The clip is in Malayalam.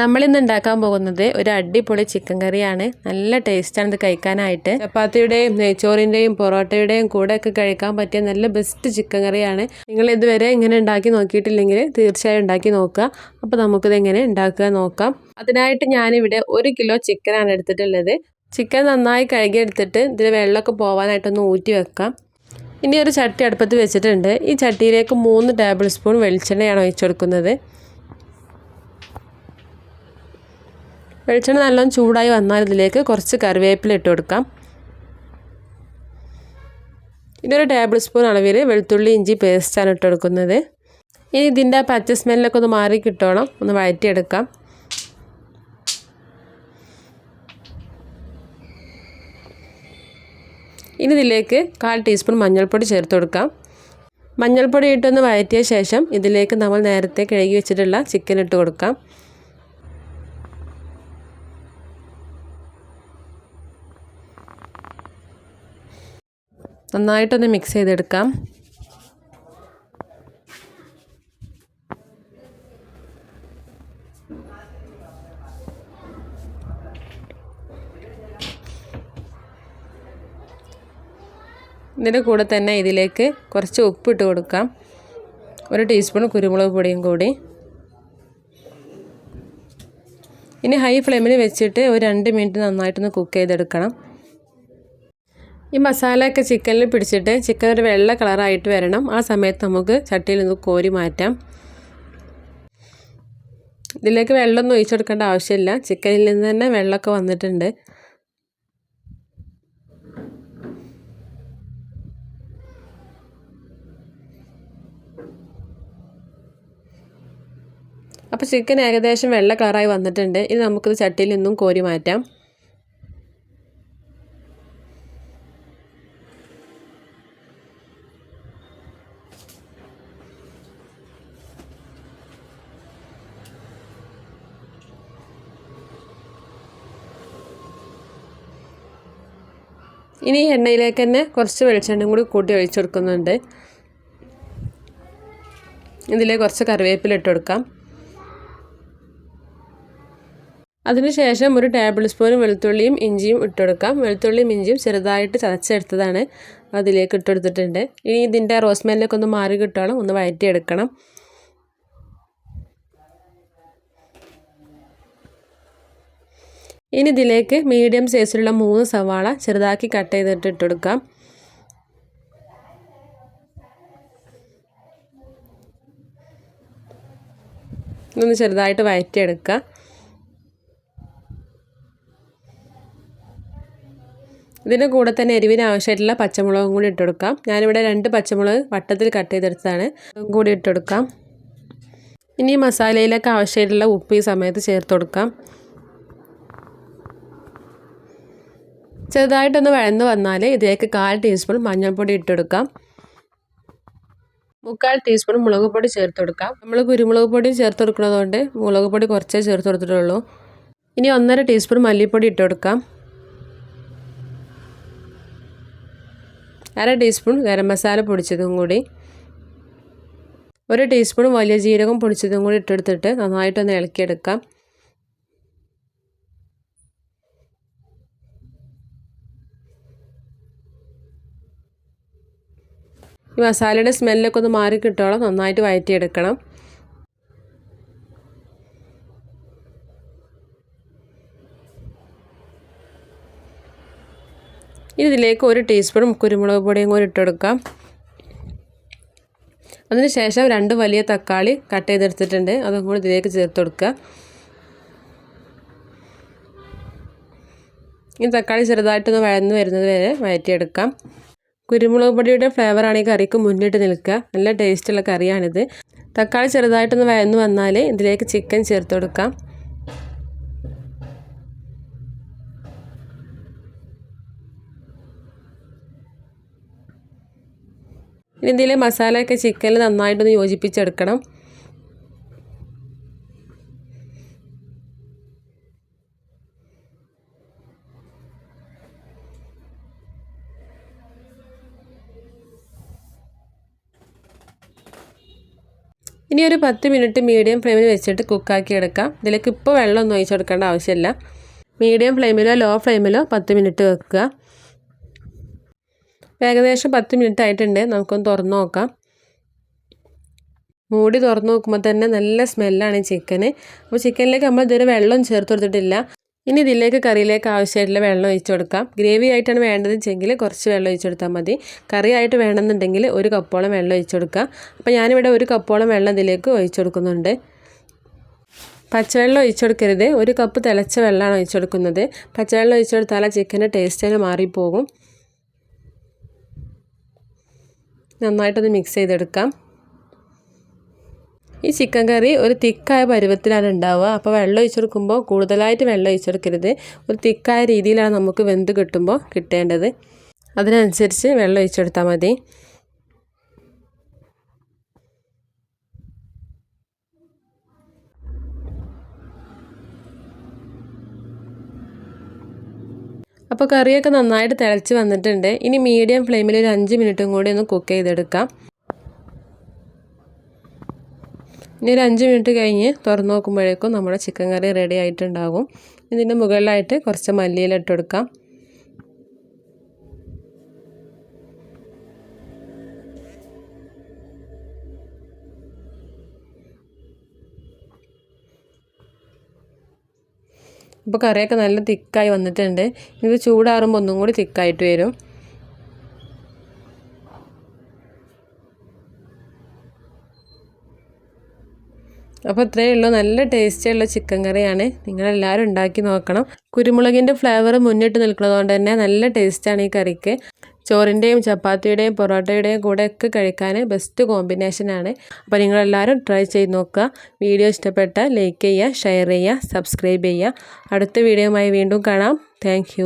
നമ്മളിന്ന് ഉണ്ടാക്കാൻ പോകുന്നത് ഒരു അടിപൊളി ചിക്കൻ കറിയാണ്. നല്ല ടേസ്റ്റാണ് ഇത് കഴിക്കാനായിട്ട്. ചപ്പാത്തിയുടെയും നെയ്ച്ചോറിന്റെയും പൊറോട്ടയുടെയും കൂടെ ഒക്കെ കഴിക്കാൻ പറ്റിയ നല്ല ബെസ്റ്റ് ചിക്കൻ കറിയാണ്. നിങ്ങൾ ഇതുവരെ ഇങ്ങനെ ഉണ്ടാക്കി നോക്കിയിട്ടില്ലെങ്കിൽ തീർച്ചയായും ഉണ്ടാക്കി നോക്കുക. അപ്പോൾ നമുക്കിത് എങ്ങനെ ഉണ്ടാക്കുക നോക്കാം. അതിനായിട്ട് ഞാനിവിടെ ഒരു കിലോ ചിക്കനാണ് എടുത്തിട്ടുള്ളത്. ചിക്കൻ നന്നായി കഴുകിയെടുത്തിട്ട് ഇതിൽ വെള്ളമൊക്കെ പോകാനായിട്ടൊന്ന് ഊറ്റി വെക്കാം. ഇനി ഒരു ചട്ടി അടുപ്പത്ത് വെച്ചിട്ടുണ്ട്. ഈ ചട്ടിയിലേക്ക് മൂന്ന് ടേബിൾ സ്പൂൺ വെളിച്ചെണ്ണയാണ് ഒഴിച്ചു കൊടുക്കുന്നത്. വെളിച്ചെണ്ണ നല്ലോണം ചൂടായി വന്നാൽ ഇതിലേക്ക് കുറച്ച് കറിവേപ്പില ഇട്ട് കൊടുക്കാം. ഇതൊരു ടേബിൾ സ്പൂൺ അളവിൽ വെളുത്തുള്ളി ഇഞ്ചി പേസ്റ്റാണ് ഇട്ട് കൊടുക്കുന്നത്. ഇനി ഇതിന്റെ പച്ച സ്മെല്ലൊക്കെ ഒന്ന് മാറി കിട്ടണം. ഒന്ന് വഴറ്റിയെടുക്കാം. ഇനി ഇതിലേക്ക് കാൽ ടീസ്പൂൺ മഞ്ഞൾപ്പൊടി ചേർത്ത് കൊടുക്കാം. മഞ്ഞൾപ്പൊടി ഇട്ടൊന്ന് വഴറ്റിയ ശേഷം ഇതിലേക്ക് നമ്മൾ നേരത്തെ കഴുകി വെച്ചിട്ടുള്ള ചിക്കൻ ഇട്ട് കൊടുക്കാം. നന്നായിട്ടൊന്ന് മിക്സ് ചെയ്തെടുക്കാം. ഇതിന്റെ കൂടെ തന്നെ ഇതിലേക്ക് കുറച്ച് ഉപ്പിട്ട് കൊടുക്കാം. ഒരു ടീസ്പൂൺ കുരുമുളക് പൊടിയും കൂടി. ഇനി ഹൈ ഫ്ലെയിമിൽ വെച്ചിട്ട് ഒരു രണ്ട് മിനിറ്റ് നന്നായിട്ടൊന്ന് കുക്ക് ചെയ്തെടുക്കണം. ഈ മസാലയൊക്കെ ചിക്കനിൽ പിടിച്ചിട്ട് ചിക്കൻ ഒരു വെള്ള കളറായിട്ട് വരണം. ആ സമയത്ത് നമുക്ക് ചട്ടിയിൽ നിന്ന് കോരി മാറ്റാം. ഇതിലേക്ക് വെള്ളമൊന്നും ഒഴിച്ചെടുക്കേണ്ട ആവശ്യമില്ല. ചിക്കനിൽ നിന്ന് തന്നെ വെള്ളമൊക്കെ വന്നിട്ടുണ്ട്. അപ്പോൾ ചിക്കൻ ഏകദേശം വെള്ള കളറായി വന്നിട്ടുണ്ട്. ഇനി നമുക്കിത് ചട്ടിയിൽ നിന്നും കോരി മാറ്റാം. ഇനി എണ്ണയിലേക്ക് തന്നെ കുറച്ച് വെളിച്ചെണ്ണയും കൂടി കൂട്ടി ഒഴിച്ചു കൊടുക്കുന്നുണ്ട്. ഇതിലേക്ക് കുറച്ച് കറിവേപ്പില ഇട്ട് കൊടുക്കാം. അതിനുശേഷം ഒരു ടേബിൾ സ്പൂൺ വെളുത്തുള്ളിയും ഇഞ്ചിയും ഇട്ടെടുക്കാം വെളുത്തുള്ളിയും ഇഞ്ചിയും ചെറുതായിട്ട് ചതച്ചെടുത്തതാണ് അതിലേക്ക് ഇട്ടെടുത്തിട്ടുണ്ട് ഇനി ഇതിന്റെ റോസ്മെല്ലൊക്കെ ഒന്ന് മാറി കിട്ടുകയാണ് ഒന്ന് വഴറ്റിയെടുക്കണം ഇനി ഇതിലേക്ക് മീഡിയം സൈസിലുള്ള മൂന്ന് സവാള ചെറുതാക്കി കട്ട് ചെയ്തിട്ട് ഇട്ടെടുക്കാം ഒന്ന് ചെറുതായിട്ട് വഴറ്റിയെടുക്കുക ഇതിന്റെ കൂടെ തന്നെ എരിവിന് ആവശ്യമായിട്ടുള്ള പച്ചമുളകും കൂടി ഇട്ടെടുക്കാം ഞാനിവിടെ രണ്ട് പച്ചമുളക് വട്ടത്തിൽ കട്ട് ചെയ്തെടുത്താണ് അതും കൂടി ഇട്ടെടുക്കാം ഇനി മസാലയിലേക്ക് ആവശ്യമായിട്ടുള്ള ഉപ്പ് ഈ സമയത്ത് ചേർത്ത് കൊടുക്കാം. ചെറുതായിട്ടൊന്ന് വഴന്ന് വന്നാൽ ഇതിലേക്ക് കാൽ ടീസ്പൂൺ മഞ്ഞൾപ്പൊടി ഇട്ടെടുക്കാം. മുക്കാൽ ടീസ്പൂൺ മുളക് പൊടി ചേർത്ത് കൊടുക്കാം നമ്മൾ കുരുമുളക് പൊടി ചേർത്ത് കൊടുക്കുന്നതുകൊണ്ട് മുളക് പൊടി കുറച്ചേ ചേർത്ത് കൊടുത്തിട്ടുള്ളൂ ഇനി ഒന്നര ടീസ്പൂൺ മല്ലിപ്പൊടി ഇട്ട് കൊടുക്കാം അര ടീസ്പൂൺ ഗരം മസാല പൊടിച്ചതും കൂടി. ഒരു ടീസ്പൂൺ വലിയ ജീരകം പൊടിച്ചതും കൂടി ഇട്ടെടുത്തിട്ട് നന്നായിട്ടൊന്ന് ഇളക്കിയെടുക്കാം. ഈ മസാലയുടെ സ്മെല്ലൊക്കെ ഒന്ന് മാറി കിട്ടോളം നന്നായിട്ട് വഴറ്റിയെടുക്കണം ഇനി ഇതിലേക്ക് ഒരു ടീസ്പൂൺ കുരുമുളക് പൊടിയും കൂടി ഇട്ടെടുക്കാം അതിനുശേഷം രണ്ട് വലിയ തക്കാളി കട്ട് ചെയ്തെടുത്തിട്ടുണ്ട്. അതും കൂടി ഇതിലേക്ക് ചേർത്ത് കൊടുക്കുക. ഈ തക്കാളി ചെറുതായിട്ടൊന്ന് വഴന്ന് വരുന്നത് വരെ വഴറ്റിയെടുക്കാം കുരുമുളക് പൊടിയുടെ ഫ്ലേവറാണ് ഈ കറിക്ക് മുന്നിട്ട് നിൽക്കുക. നല്ല ടേസ്റ്റുള്ള കറിയാണിത്. തക്കാളി ചെറുതായിട്ടൊന്ന് വയന്ന് വന്നാൽ ഇതിലേക്ക് ചിക്കൻ ചേർത്ത് കൊടുക്കാം. ഇനി ഇതിലെ മസാലയൊക്കെ ചിക്കനിൽ നന്നായിട്ടൊന്ന് യോജിപ്പിച്ചെടുക്കണം. ഇനി ഒരു പത്ത് മിനിറ്റ് മീഡിയം ഫ്ലെയിമിൽ വെച്ചിട്ട് കുക്കാക്കി എടുക്കാം. ഇതിലേക്ക് ഇപ്പോൾ വെള്ളമൊന്നും ഒഴിച്ച് കൊടുക്കേണ്ട ആവശ്യമില്ല. മീഡിയം ഫ്ലെയിമിലോ ലോ ഫ്ലെയിമിലോ പത്ത് മിനിറ്റ് വെക്കുക. ഏകദേശം പത്ത് മിനിറ്റ് ആയിട്ടുണ്ട്. നമുക്കൊന്ന് തുറന്ന് നോക്കാം. മൂടി തുറന്ന് നോക്കുമ്പോൾ തന്നെ നല്ല സ്മെല്ലാണ് ചിക്കന് അപ്പോൾ ചിക്കനിലേക്ക് നമ്മൾ ഇതുവരെ വെള്ളം ചേർത്ത് കൊടുത്തിട്ടില്ല. ഇനി ഇതിലേക്ക് കറിയിലേക്ക് ആവശ്യമായിട്ടുള്ള വെള്ളം ഒഴിച്ചു കൊടുക്കാം. ഗ്രേവി ആയിട്ടാണ് വേണ്ടതെങ്കിൽ കുറച്ച് വെള്ളം ഒഴിച്ചു കൊടുത്താൽ മതി. കറി ആയിട്ട് വേണമെന്നുണ്ടെങ്കിൽ ഒരു കപ്പോളം വെള്ളം ഒഴിച്ചു കൊടുക്കാം അപ്പോൾ ഞാനിവിടെ ഒരു കപ്പോളം വെള്ളം ഇതിലേക്ക് ഒഴിച്ചു കൊടുക്കുന്നുണ്ട്. പച്ചവെള്ളം ഒഴിച്ചു കൊടുക്കരുത്. ഒരു കപ്പ് തിളച്ച വെള്ളമാണ് ഒഴിച്ചു കൊടുക്കുന്നത്. പച്ചവെള്ളം ഒഴിച്ചു കൊടുത്താൽ ആ ചിക്കന്റെ ടേസ്റ്റ് തന്നെ മാറിപ്പോകും. നന്നായിട്ടൊന്ന് മിക്സ് ചെയ്തെടുക്കാം. ഈ ചിക്കൻ കറി ഒരു തിക്കായ പരുവത്തിലാണ് ഉണ്ടാവുക. അപ്പോൾ വെള്ളം ഒഴിച്ചു കൊടുക്കുമ്പോൾ കൂടുതലായിട്ട് വെള്ളം ഒഴിച്ചു കൊടുക്കരുത്. ഒരു തിക്കായ രീതിയിലാണ് നമുക്ക് വെന്ത് കിട്ടുമ്പോൾ കിട്ടേണ്ടത്. അതിനനുസരിച്ച് വെള്ളം ഒഴിച്ചു കൊടുത്താൽ മതി. അപ്പോൾ കറിയൊക്കെ നന്നായിട്ട് തിളച്ച് വന്നിട്ടുണ്ട്. ഇനി മീഡിയം ഫ്ലെയിമിൽ ഒരു അഞ്ച് മിനിറ്റും കൂടി ഒന്ന് കുക്ക് ചെയ്തെടുക്കാം. ഇനി ഒരു അഞ്ച് മിനിറ്റ് കഴിഞ്ഞ് തുറന്നു നോക്കുമ്പോഴേക്കും നമ്മുടെ ചിക്കൻ കറി റെഡി ആയിട്ടുണ്ടാകും. ഇതിന്റെ മുകളിലായിട്ട് കുറച്ച് മല്ലിയില ഇട്ട് കൊടുക്കാം. ഇപ്പോൾ കറിയൊക്കെ നല്ല തിക്കായി വന്നിട്ടുണ്ട്. ഇത് ചൂടാറുമ്പോൾ ഒന്നും കൂടി തിക്കായിട്ട് വരും. അപ്പോൾ ഇത്രയേ ഉള്ളൂ. നല്ല ടേസ്റ്റിയുള്ള ചിക്കൻ കറിയാണ്. നിങ്ങളെല്ലാവരും ഉണ്ടാക്കി നോക്കണം. കുരുമുളകിന്റെ ഫ്ലേവർ മുന്നിട്ട് നിൽക്കുന്നതുകൊണ്ട് തന്നെ നല്ല ടേസ്റ്റാണ് ഈ കറിക്ക്. ചോറിന്റെയും ചപ്പാത്തിയുടെയും പൊറോട്ടയുടെയും കൂടെ ഒക്കെ കഴിക്കാൻ ബെസ്റ്റ് കോമ്പിനേഷനാണ് അപ്പോൾ നിങ്ങളെല്ലാവരും ട്രൈ ചെയ്ത് നോക്കുക. വീഡിയോ ഇഷ്ടപ്പെട്ട ലൈക്ക് ചെയ്യുക ഷെയർ ചെയ്യുക സബ്സ്ക്രൈബ് ചെയ്യുക. അടുത്ത വീഡിയോയുമായി വീണ്ടും കാണാം. താങ്ക്